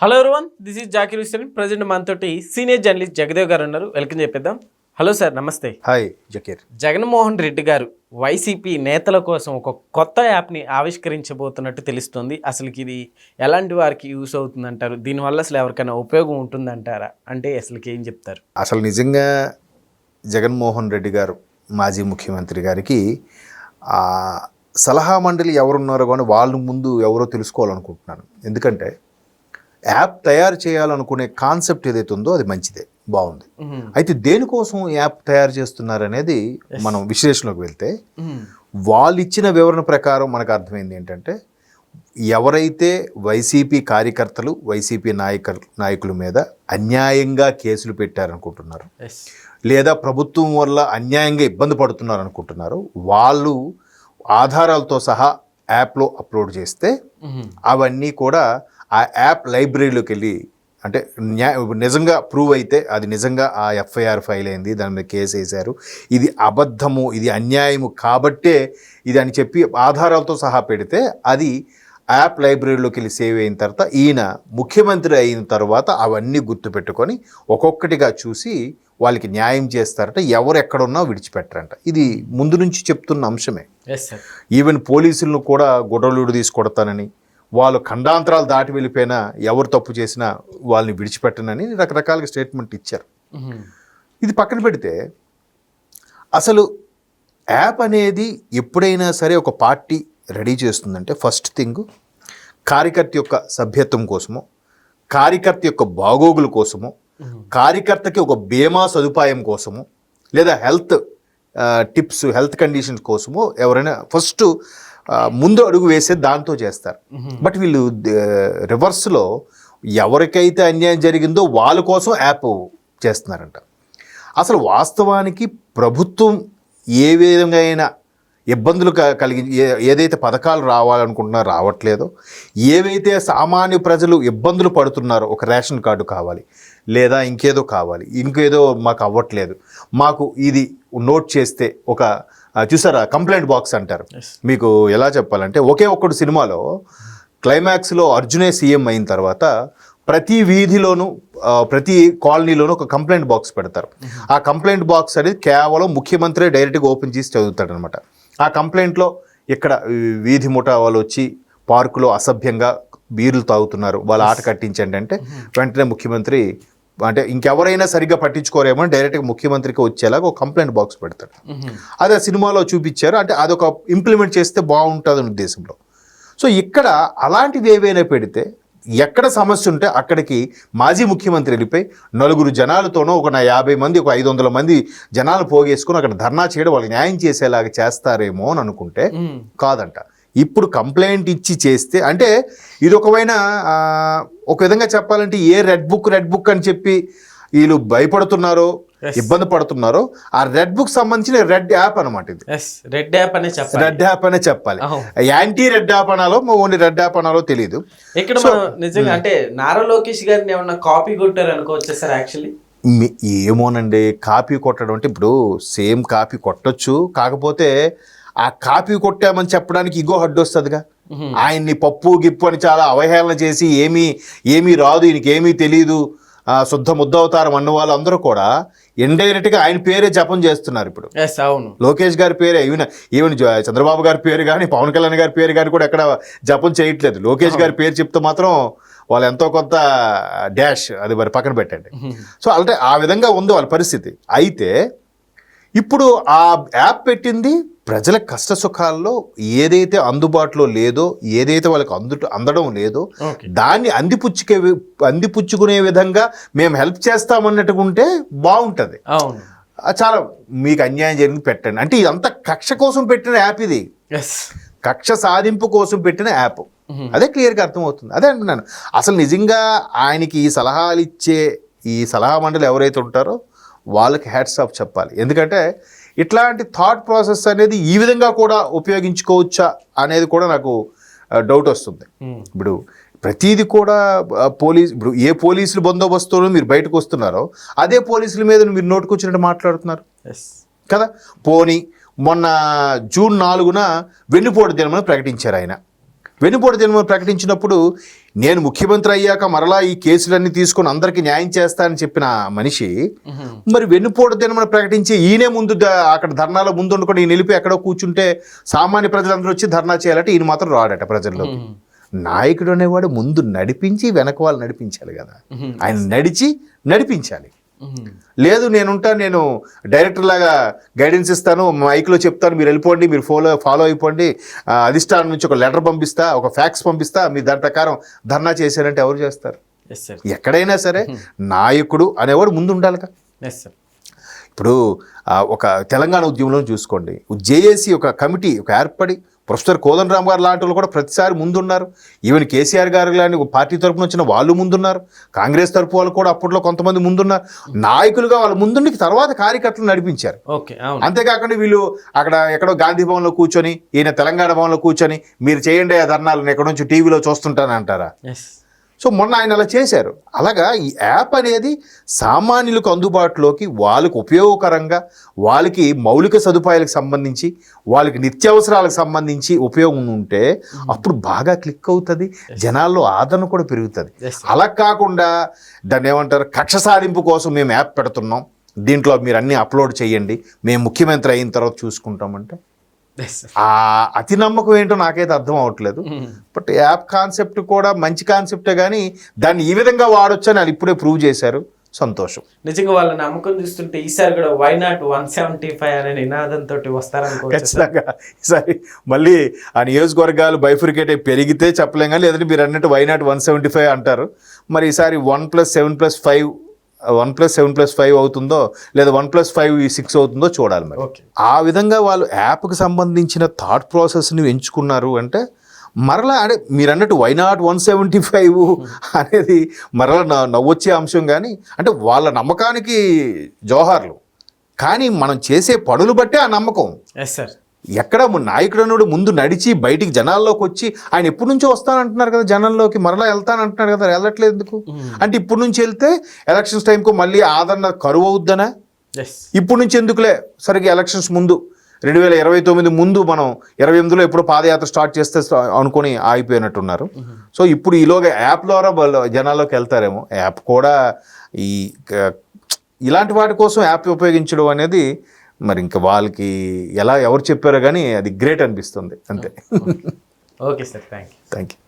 Hello everyone this is Zakir Hussain present మనతోటి senior journalist Jagadev గారు ఉన్నారు వెల్కమ్ చెప్పేద్దాం హలో సార్ నమస్తే హాయ్ జకీర్ జగన్మోహన్ రెడ్డి గారు వైసీపీ నేతల కోసం ఒక కొత్త యాప్ని ఆవిష్కరించబోతున్నట్టు తెలుస్తుంది. అసలుకి ఇది ఎలాంటి వారికి యూస్ అవుతుందంటారు? దీనివల్ల అసలు ఎవరికైనా ఉపయోగం ఉంటుందంటారా? అంటే అసలుకి ఏం చెప్తారు? అసలు నిజంగా జగన్మోహన్ రెడ్డి గారు మాజీ ముఖ్యమంత్రి గారికి సలహా మండలి ఎవరున్నారో కానీ వాళ్ళు ముందు ఎవరో తెలుసుకోవాలనుకుంటున్నాను. ఎందుకంటే యాప్ తయారు చేయాలనుకునే కాన్సెప్ట్ ఏదైతే ఉందో అది మంచిదే బాగుంది. అయితే దేనికోసం యాప్ తయారు చేస్తున్నారనేది మనం విశ్లేషణలోకి వెళ్తే. వాళ్ళు ఇచ్చిన వివరణ ప్రకారం మనకు అర్థమైంది ఏంటంటే ఎవరైతే వైసీపీ కార్యకర్తలు వైసీపీ నాయక నాయకుల మీద అన్యాయంగా కేసులు పెట్టారనుకుంటున్నారు లేదా ప్రభుత్వం వల్ల అన్యాయంగా ఇబ్బంది పడుతున్నారు అనుకుంటున్నారు వాళ్ళు ఆధారాలతో సహా యాప్లో అప్లోడ్ చేస్తే. అవన్నీ కూడా ఆ యాప్ లైబ్రరీలోకి వెళ్ళి అంటే న్యా నిజంగా ప్రూవ్ అయితే అది నిజంగా ఆ ఎఫ్ఐఆర్ ఫైల్ అయింది దాని మీద కేసు వేశారు. ఇది అబద్ధము ఇది అన్యాయము కాబట్టే ఇది అని చెప్పి ఆధారాలతో సహా పెడితే అది యాప్ లైబ్రరీలోకి వెళ్ళి సేవ్ అయిన తర్వాత ఈయన ముఖ్యమంత్రి అయిన తర్వాత అవన్నీ గుర్తుపెట్టుకొని ఒక్కొక్కటిగా చూసి వాళ్ళకి న్యాయం చేస్తారట ఎవరు ఎక్కడున్నా విడిచిపెట్టరంట. ఇది ముందు నుంచి చెప్తున్న అంశమే. ఈవెన్ పోలీసులను కూడా గొడవలుడు తీసి కొడతానని వాళ్ళు ఖండాంతరాలు దాటి వెళ్ళిపోయినా ఎవరు తప్పు చేసినా వాళ్ళని విడిచిపెట్టనని రకరకాలుగా స్టేట్మెంట్ ఇచ్చారు. ఇది పక్కన పెడితే అసలు యాప్ అనేది ఎప్పుడైనా సరే ఒక పార్టీ రెడీ చేస్తుందంటే ఫస్ట్ థింగ్ కార్యకర్త యొక్క సభ్యత్వం కోసము కార్యకర్త యొక్క బాగోగుల కోసము కార్యకర్తకి ఒక బీమా సదుపాయం కోసము లేదా హెల్త్ టిప్స్ హెల్త్ కండిషన్స్ కోసము ఎవరైనా ఫస్ట్ ముందు అడుగు వేసే దాంతో చేస్తారు. బట్ వీళ్ళు రివర్స్లో ఎవరికైతే అన్యాయం జరిగిందో వాళ్ళ కోసం యాప్ చేస్తున్నారంట. అసలు వాస్తవానికి ప్రభుత్వం ఏ విధంగా అయినా ఇబ్బందులు కలిగి ఏదైతే పథకాలు రావాలనుకుంటున్నారో రావట్లేదో ఏవైతే సామాన్య ప్రజలు ఇబ్బందులు పడుతున్నారో ఒక రేషన్ కార్డు కావాలి లేదా ఇంకేదో కావాలి ఇంకేదో మాకు అవ్వట్లేదు మాకు ఇది నోట్ చేస్తే ఒక చూసారా కంప్లైంట్ బాక్స్ అంటారు. మీకు ఎలా చెప్పాలంటే ఒకే ఒక్కడు సినిమాలో క్లైమాక్స్లో అర్జునే సీఎం అయిన తర్వాత ప్రతి వీధిలోనూ ప్రతి కాలనీలోనూ ఒక కంప్లైంట్ బాక్స్ పెడతారు. ఆ కంప్లైంట్ బాక్స్ అనేది కేవలం ముఖ్యమంత్రి డైరెక్ట్గా ఓపెన్ చేసి చదువుతాడు అనమాట ఆ కంప్లైంట్లో ఇక్కడ వీధి ముఠా వాళ్ళు వచ్చి పార్కులో అసభ్యంగా బీర్లు తాగుతున్నారు. వాళ్ళ ఆట కట్టించండి అంటే వెంటనే ముఖ్యమంత్రి అంటే ఇంకెవరైనా సరిగ్గా పట్టించుకోరేమో డైరెక్ట్గా ముఖ్యమంత్రికి వచ్చేలాగా ఒక కంప్లైంట్ బాక్స్ పెడతాడు. అది ఆ సినిమాలో చూపించారు. అంటే అదొక ఇంప్లిమెంట్ చేస్తే బాగుంటుంది ఉద్దేశంలో. సో ఇక్కడ అలాంటివి ఏవైనా పెడితే ఎక్కడ సమస్య ఉంటే అక్కడికి మాజీ ముఖ్యమంత్రి వెళ్ళిపోయి నలుగురు జనాలతోనో ఒక నా యాభై మంది ఒక ఐదు వందల మంది జనాలు పోగేసుకుని అక్కడ ధర్నా చేయడం వాళ్ళకి న్యాయం చేసేలాగా చేస్తారేమో అని అనుకుంటే. కాదంట ఇప్పుడు కంప్లైంట్ ఇచ్చి చేస్తే అంటే ఇది ఒకవైనా ఆ, ఒక విధంగా చెప్పాలంటే ఏ రెడ్ బుక్ రెడ్ బుక్ అని చెప్పి వీళ్ళు భయపడుతున్నారో. ఇబ్బంది పడుతున్నారో. ఆ రెడ్ బుక్ సంబంధించిన రెడ్ యాప్ అనమాట ఇది. రెడ్ యాప్ అనే చెప్పాలి. రెడ్ యాప్ అనే చెప్పాలి. యాంటీ రెడ్ యాప్ అనాలో ఓన్లీ రెడ్ యాప్ అనాలో తెలియదు ఇక్కడ నిజంగా అంటే నారా లోకేష్ గారిని ఏమన్నా కాపీ కొట్టారు అనుకోవచ్చా సార్ యాక్చువల్లీ ఏమోనండి కాపీ కొట్టడం అంటే ఇప్పుడు సేమ్ కాపీ కొట్టొచ్చు. కాకపోతే ఆ కాపీ కొట్టామని చెప్పడానికి ఇగో హడ్డు వస్తుందిగా. ఆయన్ని పప్పు గిప్పు అని చాలా అవహేళన చేసి ఏమీ ఏమీ రాదు ఈయనకి ఏమీ తెలియదు శుద్ధ ముద్దవతారం అన్న వాళ్ళందరూ కూడా ఇండైరెక్ట్గా ఆయన పేరే జపం చేస్తున్నారు ఇప్పుడు. అవును. లోకేష్ గారి పేరే. ఈవెన్ ఈవెన్ చంద్రబాబు గారి పేరు కానీ పవన్ కళ్యాణ్ గారి పేరు కానీ కూడా ఎక్కడ జపం చేయట్లేదు. లోకేష్ గారి పేరు చెప్తే మాత్రం వాళ్ళు ఎంతో కొంత డాష్ అది మరి పక్కన పెట్టండి. సో అంటే ఆ విధంగా ఉంది వాళ్ళ పరిస్థితి. అయితే ఇప్పుడు ఆ యాప్ పెట్టింది ప్రజల కష్ట సుఖాల్లో ఏదైతే అందుబాటులో లేదో ఏదైతే వాళ్ళకి అందు అందడం లేదో దాన్ని అందిపుచ్చుకే అందిపుచ్చుకునే విధంగా మేము హెల్ప్ చేస్తామన్నట్టుగా ఉంటే బాగుంటుంది చాలా మీకు అన్యాయం జరిగింది పెట్టండి. అంటే ఇదంతా కక్ష కోసం పెట్టిన యాప్ ఇది. కక్ష సాధింపు కోసం పెట్టిన యాప్. అదే క్లియర్గా అర్థమవుతుంది. అదే అంటున్నాను. అసలు నిజంగా ఆయనకి ఈ సలహాలు ఇచ్చే ఈ సలహా మండలి ఎవరైతే ఉంటారో వాళ్ళకి హ్యాట్స్ ఆఫ్ చెప్పాలి. ఎందుకంటే ఇట్లాంటి థాట్ ప్రాసెస్ అనేది ఈ విధంగా కూడా ఉపయోగించుకోవచ్చా అనేది కూడా నాకు డౌట్ వస్తుంది. ఇప్పుడు ప్రతిదీ కూడా పోలీస్ ఇప్పుడు ఏ పోలీసులు బందోబస్తులో మీరు బయటకు వస్తున్నారో అదే పోలీసుల మీద మీరు నోటుకొచ్చినట్టు మాట్లాడుతున్నారు. కదా? పోనీ మొన్న జూన్ నాలుగున వెన్నుపోటు దినమని ప్రకటించారు ఆయన. వెనుపోటు దినం ప్రకటించినప్పుడు నేను ముఖ్యమంత్రి అయ్యాక మరలా ఈ కేసులన్నీ తీసుకొని అందరికీ న్యాయం చేస్తానని చెప్పిన మనిషి మరి వెన్నుపోటు దినమని ప్రకటించి ఈయనే ముందు అక్కడ ధర్నాలో ముందు ఉండుకొని ఈయన నిలిపి ఎక్కడో కూర్చుంటే సామాన్య ప్రజలందరూ వచ్చి ధర్నా చేయాలంటే ఈయన మాత్రం రాడట ప్రజల్లోకి. నాయకుడు అనేవాడు ముందు నడిపించి వెనక వాళ్ళు నడిపించాలి కదా. ఆయన నడిచి నడిపించాలి. లేదు నేనుంటా నేను డైరెక్టర్ లాగా గైడెన్స్ ఇస్తాను మైక్లో చెప్తాను మీరు వెళ్ళిపోండి మీరు ఫాలో ఫాలో అయిపోండి. అధిష్టానం నుంచి ఒక లెటర్ పంపిస్తా ఒక ఫ్యాక్స్ పంపిస్తా మీరు దాని ప్రకారం ధర్నా చేశారంటే ఎవరు చేస్తారు? ఎక్కడైనా సరే నాయకుడు అనేవాడు ముందు ఉండాలిగా ఎస్ సార్ ఇప్పుడు ఒక తెలంగాణ ఉద్యమంలో చూసుకోండి. జేఏసీ ఒక కమిటీ ఒక ఏర్పడి ప్రొఫెసర్ కోదండరామ్ గారు లాంటి వాళ్ళు కూడా ప్రతిసారి ముందున్నారు. ఈవెన్ కేసీఆర్ గారు లాంటి పార్టీ తరపున వచ్చిన వాళ్ళు ముందున్నారు. కాంగ్రెస్ తరపు వాళ్ళు కూడా అప్పట్లో కొంతమంది ముందున్నారు. నాయకులుగా వాళ్ళు ముందుండి తర్వాత కార్యకర్తలు నడిపించారు. అంతేకాకుండా వీళ్ళు అక్కడ ఎక్కడో గాంధీ భవన్లో కూర్చొని ఈయన తెలంగాణ భవన్లో కూర్చొని మీరు చేయండి ఆ ధర్నాలు నేను ఎక్కడి నుంచి టీవీలో చూస్తుంటాను అంటారా ఎస్ సో మొన్న ఆయన అలా చేశారు. అలాగా ఈ యాప్ అనేది సామాన్యులకు అందుబాటులోకి వాళ్ళకు ఉపయోగకరంగా వాళ్ళకి మౌలిక సదుపాయాలకు సంబంధించి వాళ్ళకి నిత్యావసరాలకు సంబంధించి ఉపయోగం ఉంటే అప్పుడు బాగా క్లిక్ అవుతుంది. జనాల్లో ఆదరణ కూడా పెరుగుతుంది. అలా కాకుండా దాన్ని ఏమంటారు కక్ష సాధింపు కోసం మేము యాప్ పెడుతున్నాం. దీంట్లో మీరు అన్నీ అప్లోడ్ చేయండి. మేము ముఖ్యమంత్రి అయిన తర్వాత చూసుకుంటామంటే. ఆ అతి నమ్మకం ఏంటో నాకైతే అర్థం అవ్వట్లేదు బట్ యాప్ కాన్సెప్ట్ కూడా మంచి కాన్సెప్టే కానీ దాన్ని ఈ విధంగా వాడొచ్చు అని వాళ్ళు ఇప్పుడే ప్రూవ్ చేశారు. సంతోషం. నిజంగా వాళ్ళ నమ్మకం చూస్తుంటే ఈసారి కూడా why not one seventy five అనే నినాదంతో సార్. ఖచ్చితంగా. ఈసారి మళ్ళీ ఆ నియోజకవర్గాలు బైఫ్రికేట్ అయి పెరిగితే చెప్పలేం కానీ లేదంటే మీరు అన్నట్టు వైనాట్ వన్ సెవెంటీ ఫైవ్ అంటారు. మరి ఈసారి one plus seven plus five one plus seven plus five అవుతుందో లేదా వన్ ప్లస్ ఫైవ్ సిక్స్ అవుతుందో చూడాలి మరి. ఆ విధంగా వాళ్ళు యాప్కి సంబంధించిన థాట్ ప్రాసెస్ని ఎంచుకున్నారు అంటే మరలా అంటే మీరు అన్నట్టు why not one seventy five అనేది మరలా నవ్వొచ్చే అంశం కానీ అంటే వాళ్ళ నమ్మకానికి జోహార్లు. కానీ మనం చేసే పనులు బట్టే ఆ నమ్మకం. ఎస్ సార్ ఎక్కడ ము- నాయకుడు అన్నాడు ముందు నడిచి బయటికి జనాల్లోకి వచ్చి ఆయన ఎప్పటి నుంచో వస్తానంటున్నారు కదా జనంలోకి మరలా వెళ్తానంటున్నారు కదా వెళ్ళట్లేదు ఎందుకు? అంటే ఇప్పుడు నుంచి వెళ్తే ఎలక్షన్స్ టైంకు మళ్ళీ ఆదరణ కరువు అవుద్దనా? ఎస్ ఇప్పుడు నుంచి ఎందుకులే? సరిగ్గా ఎలక్షన్స్ ముందు రెండు వేల ఇరవై తొమ్మిది ముందు మనం ఇరవై ఎనిమిదిలో ఎప్పుడు పాదయాత్ర స్టార్ట్ చేస్తే అనుకొని ఆగిపోయినట్టున్నారు. సో ఇప్పుడు ఈలోగా యాప్ ద్వారా వాళ్ళు జనాల్లోకి వెళ్తారేమో. యాప్ కూడా ఈ ఇలాంటి వాటి కోసం యాప్ ఉపయోగించడం అనేది మరి ఇంకా వాళ్ళకి ఎలా ఎవరు చెప్పారో కానీ అది గ్రేట్ అనిపిస్తుంది అంతే. Okay. Sir thank you thank you